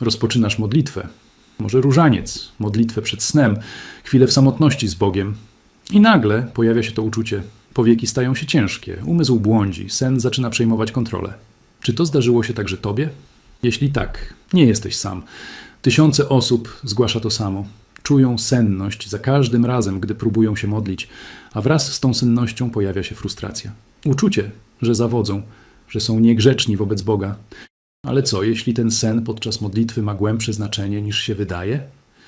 rozpoczynasz modlitwę, może różaniec, modlitwę przed snem, chwilę w samotności z Bogiem, i nagle pojawia się to uczucie. Powieki stają się ciężkie, umysł błądzi, sen zaczyna przejmować kontrolę. Czy to zdarzyło się także tobie? Jeśli tak, nie jesteś sam. Tysiące osób zgłasza to samo. Czują senność za każdym razem, gdy próbują się modlić, a wraz z tą sennością pojawia się frustracja. Uczucie, że zawodzą, że są niegrzeczni wobec Boga. Ale co, jeśli ten sen podczas modlitwy ma głębsze znaczenie niż się wydaje?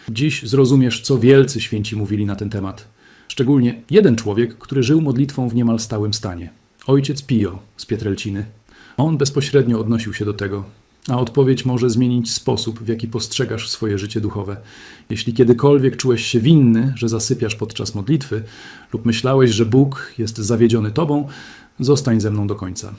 Dziś zrozumiesz, co wielcy święci mówili na ten temat. Szczególnie jeden człowiek, który żył modlitwą w niemal stałym stanie. Ojciec Pio z Pietrelciny. On bezpośrednio odnosił się do tego, a odpowiedź może zmienić sposób, w jaki postrzegasz swoje życie duchowe. Jeśli kiedykolwiek czułeś się winny, że zasypiasz podczas modlitwy, lub myślałeś, że Bóg jest zawiedziony tobą, zostań ze mną do końca.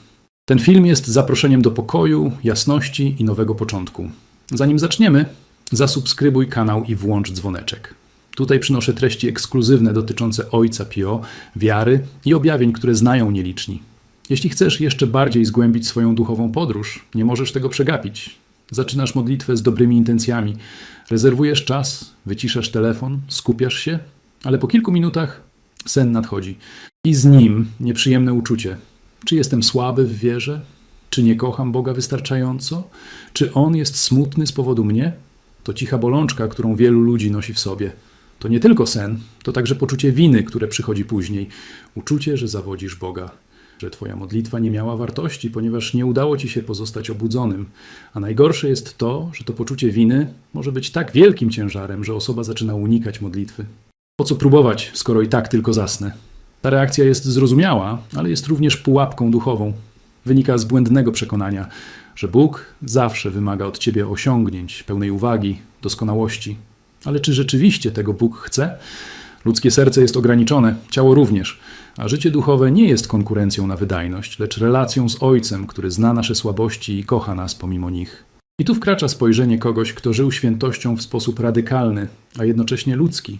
Ten film jest zaproszeniem do pokoju, jasności i nowego początku. Zanim zaczniemy, zasubskrybuj kanał i włącz dzwoneczek. Tutaj przynoszę treści ekskluzywne dotyczące Ojca Pio, wiary i objawień, które znają nieliczni. Jeśli chcesz jeszcze bardziej zgłębić swoją duchową podróż, nie możesz tego przegapić. Zaczynasz modlitwę z dobrymi intencjami, rezerwujesz czas, wyciszasz telefon, skupiasz się, ale po kilku minutach sen nadchodzi. I z nim nieprzyjemne uczucie. Czy jestem słaby w wierze? Czy nie kocham Boga wystarczająco? Czy On jest smutny z powodu mnie? To cicha bolączka, którą wielu ludzi nosi w sobie. To nie tylko sen, to także poczucie winy, które przychodzi później. Uczucie, że zawodzisz Boga, że Twoja modlitwa nie miała wartości, ponieważ nie udało Ci się pozostać obudzonym. A najgorsze jest to, że to poczucie winy może być tak wielkim ciężarem, że osoba zaczyna unikać modlitwy. Po co próbować, skoro i tak tylko zasnę? Ta reakcja jest zrozumiała, ale jest również pułapką duchową. Wynika z błędnego przekonania, że Bóg zawsze wymaga od ciebie osiągnięć, pełnej uwagi, doskonałości. Ale czy rzeczywiście tego Bóg chce? Ludzkie serce jest ograniczone, ciało również, a życie duchowe nie jest konkurencją na wydajność, lecz relacją z Ojcem, który zna nasze słabości i kocha nas pomimo nich. I tu wkracza spojrzenie kogoś, kto żył świętością w sposób radykalny, a jednocześnie ludzki.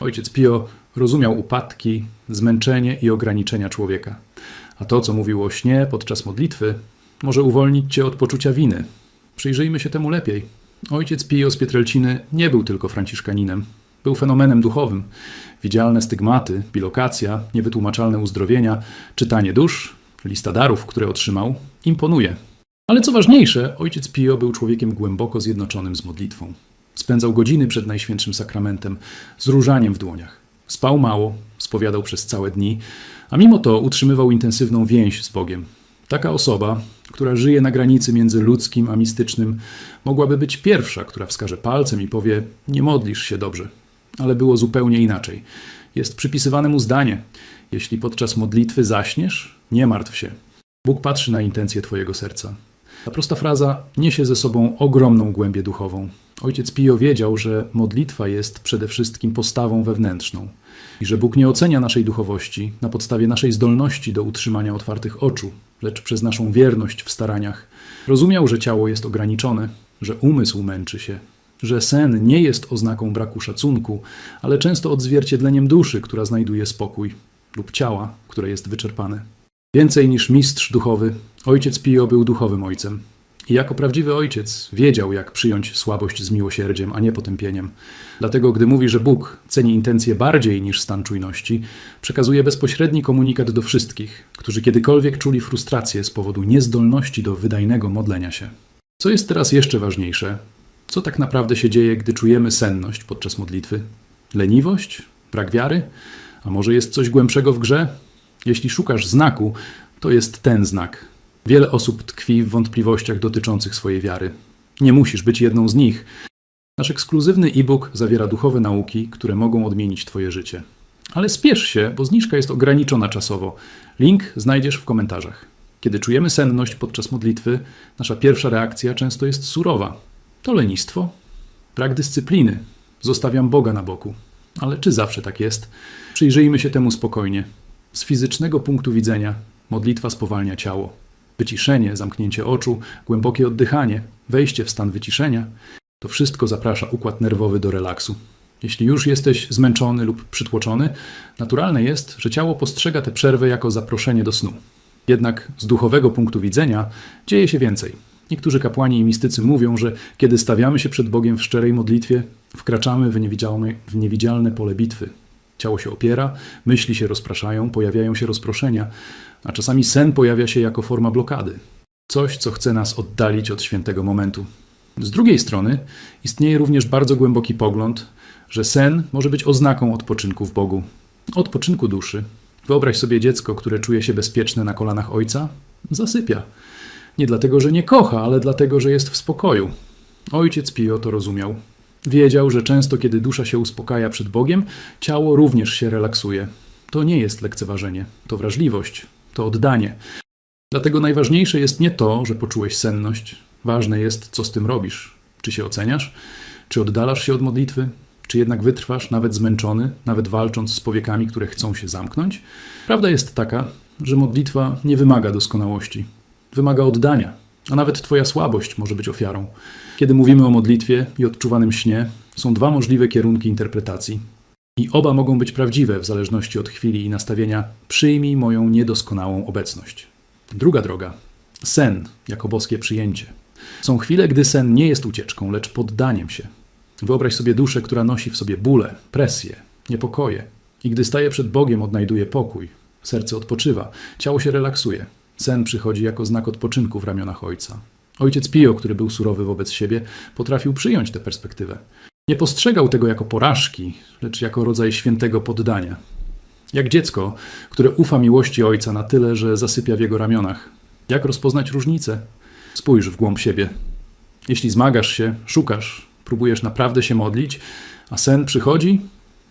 Ojciec Pio rozumiał upadki, zmęczenie i ograniczenia człowieka. A to, co mówił o śnie podczas modlitwy, może uwolnić cię od poczucia winy. Przyjrzyjmy się temu lepiej. Ojciec Pio z Pietrelciny nie był tylko franciszkaninem. Był fenomenem duchowym. Widzialne stygmaty, bilokacja, niewytłumaczalne uzdrowienia, czytanie dusz, lista darów, które otrzymał, imponuje. Ale co ważniejsze, ojciec Pio był człowiekiem głęboko zjednoczonym z modlitwą. Spędzał godziny przed Najświętszym Sakramentem, z różaniem w dłoniach. Spał mało, spowiadał przez całe dni, a mimo to utrzymywał intensywną więź z Bogiem. Taka osoba, która żyje na granicy między ludzkim a mistycznym, mogłaby być pierwsza, która wskaże palcem i powie: Nie modlisz się dobrze. Ale było zupełnie inaczej. Jest przypisywane mu zdanie: Jeśli podczas modlitwy zaśniesz, nie martw się. Bóg patrzy na intencje Twojego serca. Ta prosta fraza niesie ze sobą ogromną głębię duchową. Ojciec Pio wiedział, że modlitwa jest przede wszystkim postawą wewnętrzną i że Bóg nie ocenia naszej duchowości na podstawie naszej zdolności do utrzymania otwartych oczu, lecz przez naszą wierność w staraniach. Rozumiał, że ciało jest ograniczone, że umysł męczy się, że sen nie jest oznaką braku szacunku, ale często odzwierciedleniem duszy, która znajduje spokój, lub ciała, które jest wyczerpane. Więcej niż mistrz duchowy, ojciec Pio był duchowym ojcem. Jako prawdziwy ojciec wiedział, jak przyjąć słabość z miłosierdziem, a nie potępieniem. Dlatego, gdy mówi, że Bóg ceni intencje bardziej niż stan czujności, przekazuje bezpośredni komunikat do wszystkich, którzy kiedykolwiek czuli frustrację z powodu niezdolności do wydajnego modlenia się. Co jest teraz jeszcze ważniejsze? Co tak naprawdę się dzieje, gdy czujemy senność podczas modlitwy? Leniwość? Brak wiary? A może jest coś głębszego w grze? Jeśli szukasz znaku, to jest ten znak. Wiele osób tkwi w wątpliwościach dotyczących swojej wiary. Nie musisz być jedną z nich. Nasz ekskluzywny e-book zawiera duchowe nauki, które mogą odmienić Twoje życie. Ale spiesz się, bo zniżka jest ograniczona czasowo. Link znajdziesz w komentarzach. Kiedy czujemy senność podczas modlitwy, nasza pierwsza reakcja często jest surowa. To lenistwo, brak dyscypliny. Zostawiam Boga na boku. Ale czy zawsze tak jest? Przyjrzyjmy się temu spokojnie. Z fizycznego punktu widzenia modlitwa spowalnia ciało. Wyciszenie, zamknięcie oczu, głębokie oddychanie, wejście w stan wyciszenia to wszystko zaprasza układ nerwowy do relaksu. Jeśli już jesteś zmęczony lub przytłoczony, naturalne jest, że ciało postrzega tę przerwę jako zaproszenie do snu. Jednak z duchowego punktu widzenia dzieje się więcej. Niektórzy kapłani i mistycy mówią, że kiedy stawiamy się przed Bogiem w szczerej modlitwie, wkraczamy w niewidzialne, w niewidzialne pole bitwy. Ciało się opiera, myśli się rozpraszają, pojawiają się rozproszenia, a czasami sen pojawia się jako forma blokady. Coś, co chce nas oddalić od świętego momentu. Z drugiej strony istnieje również bardzo głęboki pogląd, że sen może być oznaką odpoczynku w Bogu, odpoczynku duszy. Wyobraź sobie dziecko, które czuje się bezpieczne na kolanach ojca, zasypia. Nie dlatego, że nie kocha, ale dlatego, że jest w spokoju. Ojciec Pio to rozumiał. Wiedział, że często, kiedy dusza się uspokaja przed Bogiem, ciało również się relaksuje. To nie jest lekceważenie, to wrażliwość, to oddanie. Dlatego najważniejsze jest nie to, że poczułeś senność. Ważne jest, co z tym robisz. Czy się oceniasz? Czy oddalasz się od modlitwy? Czy jednak wytrwasz, nawet zmęczony, nawet walcząc z powiekami, które chcą się zamknąć? Prawda jest taka, że modlitwa nie wymaga doskonałości. Wymaga oddania, a nawet Twoja słabość może być ofiarą. Kiedy mówimy o modlitwie i odczuwanym śnie, są dwa możliwe kierunki interpretacji. I oba mogą być prawdziwe w zależności od chwili i nastawienia przyjmij moją niedoskonałą obecność. Druga droga sen jako boskie przyjęcie. Są chwile, gdy sen nie jest ucieczką, lecz poddaniem się. Wyobraź sobie duszę, która nosi w sobie bóle, presję, niepokoje. I gdy staje przed Bogiem, odnajduje pokój. Serce odpoczywa, ciało się relaksuje. Sen przychodzi jako znak odpoczynku w ramionach ojca. Ojciec Pio, który był surowy wobec siebie, potrafił przyjąć tę perspektywę. Nie postrzegał tego jako porażki, lecz jako rodzaj świętego poddania. Jak dziecko, które ufa miłości ojca na tyle, że zasypia w jego ramionach. Jak rozpoznać różnicę? Spójrz w głąb siebie. Jeśli zmagasz się, szukasz, próbujesz naprawdę się modlić, a sen przychodzi,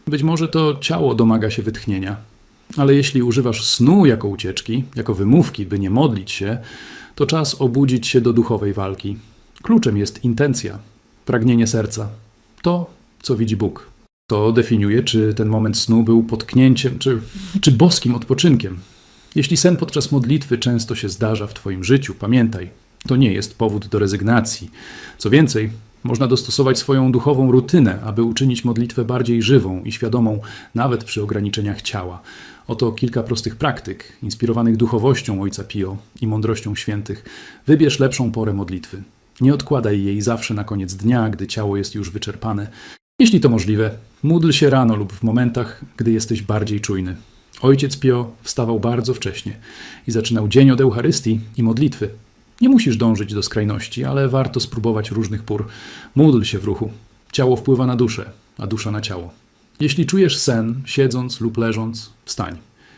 być może to ciało domaga się wytchnienia. Ale jeśli używasz snu jako ucieczki, jako wymówki, by nie modlić się, to czas obudzić się do duchowej walki. Kluczem jest intencja, pragnienie serca. To, co widzi Bóg. To definiuje, czy ten moment snu był potknięciem, czy, czy boskim odpoczynkiem. Jeśli sen podczas modlitwy często się zdarza w Twoim życiu, pamiętaj, to nie jest powód do rezygnacji. Co więcej, można dostosować swoją duchową rutynę, aby uczynić modlitwę bardziej żywą i świadomą, nawet przy ograniczeniach ciała. Oto kilka prostych praktyk, inspirowanych duchowością Ojca Pio i mądrością świętych. Wybierz lepszą porę modlitwy. Nie odkładaj jej zawsze na koniec dnia, gdy ciało jest już wyczerpane. Jeśli to możliwe, módl się rano lub w momentach, gdy jesteś bardziej czujny. Ojciec Pio wstawał bardzo wcześnie i zaczynał dzień od Eucharystii i modlitwy. Nie musisz dążyć do skrajności, ale warto spróbować różnych pór. Módl się w ruchu. Ciało wpływa na duszę, a dusza na ciało. Jeśli czujesz sen, siedząc lub leżąc, wstań.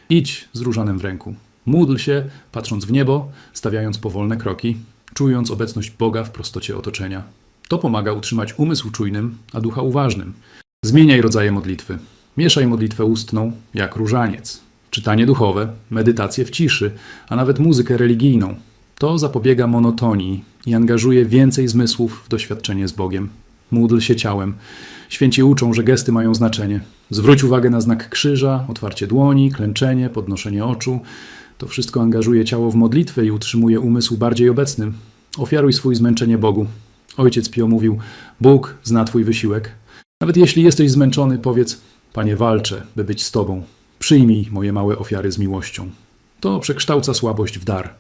Idź z różanem w ręku. Módl się, patrząc w niebo, stawiając powolne kroki, czując obecność Boga w prostocie otoczenia. To pomaga utrzymać umysł czujnym, a ducha uważnym. Zmieniaj rodzaje modlitwy. Mieszaj modlitwę ustną, jak różaniec, czytanie duchowe, medytację w ciszy, a nawet muzykę religijną. To zapobiega monotonii i angażuje więcej zmysłów w doświadczenie z Bogiem. Módl się ciałem. Święci uczą, że gesty mają znaczenie. Zwróć uwagę na znak krzyża, otwarcie dłoni, klęczenie, podnoszenie oczu. To wszystko angażuje ciało w modlitwę i utrzymuje umysł bardziej obecnym. Ofiaruj swój zmęczenie Bogu. Ojciec Pio mówił: Bóg zna Twój wysiłek. Nawet jeśli jesteś zmęczony, powiedz: Panie, walczę, by być z Tobą. Przyjmij moje małe ofiary z miłością. To przekształca słabość w dar.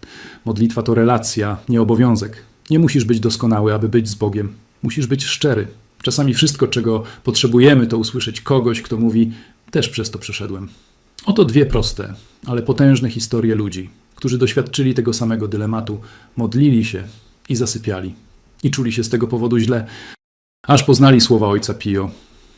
Modlitwa to relacja, nie obowiązek. Nie musisz być doskonały, aby być z Bogiem. Musisz być szczery. Czasami wszystko, czego potrzebujemy, to usłyszeć kogoś, kto mówi: Też przez to przeszedłem. Oto dwie proste, ale potężne historie ludzi, którzy doświadczyli tego samego dylematu, modlili się i zasypiali. I czuli się z tego powodu źle, aż poznali słowa ojca Pio.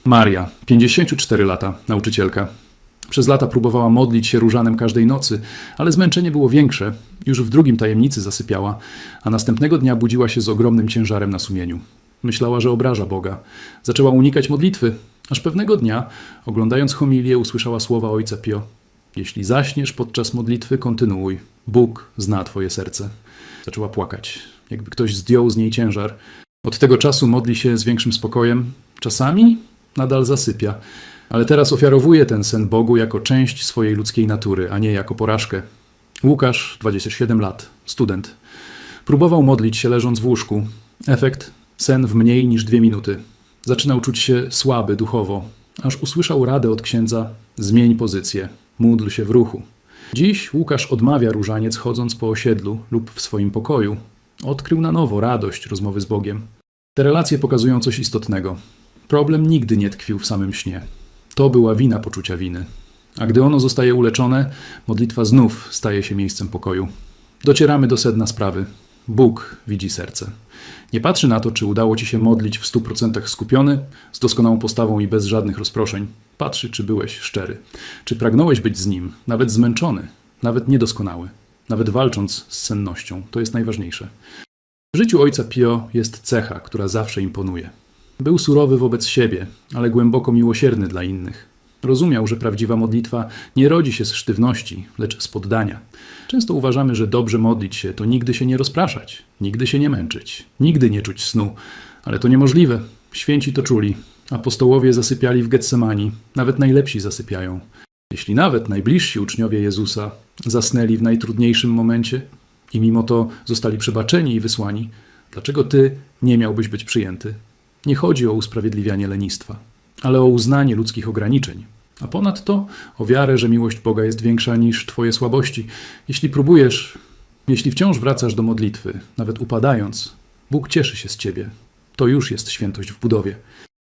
Maria, 54 lata, nauczycielka. Przez lata próbowała modlić się różanem każdej nocy, ale zmęczenie było większe. Już w drugim tajemnicy zasypiała, a następnego dnia budziła się z ogromnym ciężarem na sumieniu. Myślała, że obraża Boga. Zaczęła unikać modlitwy, aż pewnego dnia, oglądając homilię, usłyszała słowa ojca Pio. Jeśli zaśniesz podczas modlitwy, kontynuuj. Bóg zna twoje serce. Zaczęła płakać, jakby ktoś zdjął z niej ciężar. Od tego czasu modli się z większym spokojem. Czasami nadal zasypia, ale teraz ofiarowuje ten sen Bogu jako część swojej ludzkiej natury, a nie jako porażkę. Łukasz, 27 lat, student. Próbował modlić się leżąc w łóżku. Efekt sen w mniej niż dwie minuty. Zaczynał czuć się słaby duchowo, aż usłyszał radę od księdza: zmień pozycję, módl się w ruchu. Dziś Łukasz odmawia różaniec chodząc po osiedlu lub w swoim pokoju. Odkrył na nowo radość rozmowy z Bogiem. Te relacje pokazują coś istotnego. Problem nigdy nie tkwił w samym śnie. To była wina poczucia winy. A gdy ono zostaje uleczone, modlitwa znów staje się miejscem pokoju. Docieramy do sedna sprawy. Bóg widzi serce. Nie patrzy na to, czy udało ci się modlić w stu procentach skupiony, z doskonałą postawą i bez żadnych rozproszeń. Patrzy, czy byłeś szczery. Czy pragnąłeś być z Nim, nawet zmęczony, nawet niedoskonały, nawet walcząc z sennością. To jest najważniejsze. W życiu ojca Pio jest cecha, która zawsze imponuje. Był surowy wobec siebie, ale głęboko miłosierny dla innych. Rozumiał, że prawdziwa modlitwa nie rodzi się z sztywności, lecz z poddania. Często uważamy, że dobrze modlić się to nigdy się nie rozpraszać, nigdy się nie męczyć, nigdy nie czuć snu, ale to niemożliwe. Święci to czuli. Apostołowie zasypiali w Getsemani, nawet najlepsi zasypiają. Jeśli nawet najbliżsi uczniowie Jezusa zasnęli w najtrudniejszym momencie i mimo to zostali przebaczeni i wysłani, dlaczego ty nie miałbyś być przyjęty? Nie chodzi o usprawiedliwianie lenistwa, ale o uznanie ludzkich ograniczeń. A ponadto o wiarę, że miłość Boga jest większa niż Twoje słabości. Jeśli próbujesz, jeśli wciąż wracasz do modlitwy, nawet upadając, Bóg cieszy się z Ciebie. To już jest świętość w budowie.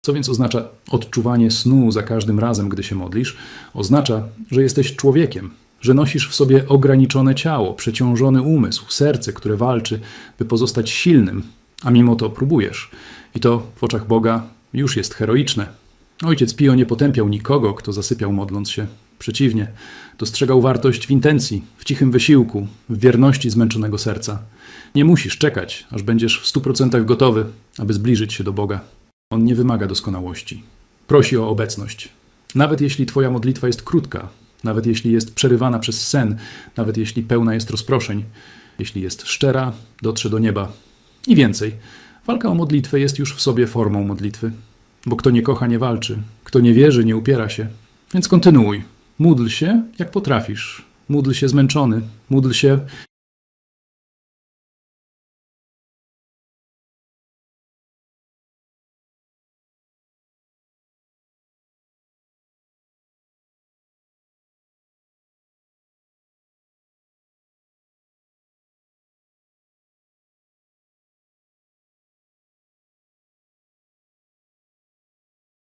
Co więc oznacza odczuwanie snu za każdym razem, gdy się modlisz? Oznacza, że jesteś człowiekiem, że nosisz w sobie ograniczone ciało, przeciążony umysł, serce, które walczy, by pozostać silnym, a mimo to próbujesz. I to w oczach Boga już jest heroiczne. Ojciec Pio nie potępiał nikogo, kto zasypiał modląc się. Przeciwnie, dostrzegał wartość w intencji, w cichym wysiłku, w wierności zmęczonego serca. Nie musisz czekać, aż będziesz w stu procentach gotowy, aby zbliżyć się do Boga. On nie wymaga doskonałości. Prosi o obecność. Nawet jeśli Twoja modlitwa jest krótka, nawet jeśli jest przerywana przez sen, nawet jeśli pełna jest rozproszeń, jeśli jest szczera, dotrze do nieba. I więcej, walka o modlitwę jest już w sobie formą modlitwy. Bo kto nie kocha, nie walczy. Kto nie wierzy, nie upiera się. Więc kontynuuj. Módl się, jak potrafisz. Módl się zmęczony. Módl się,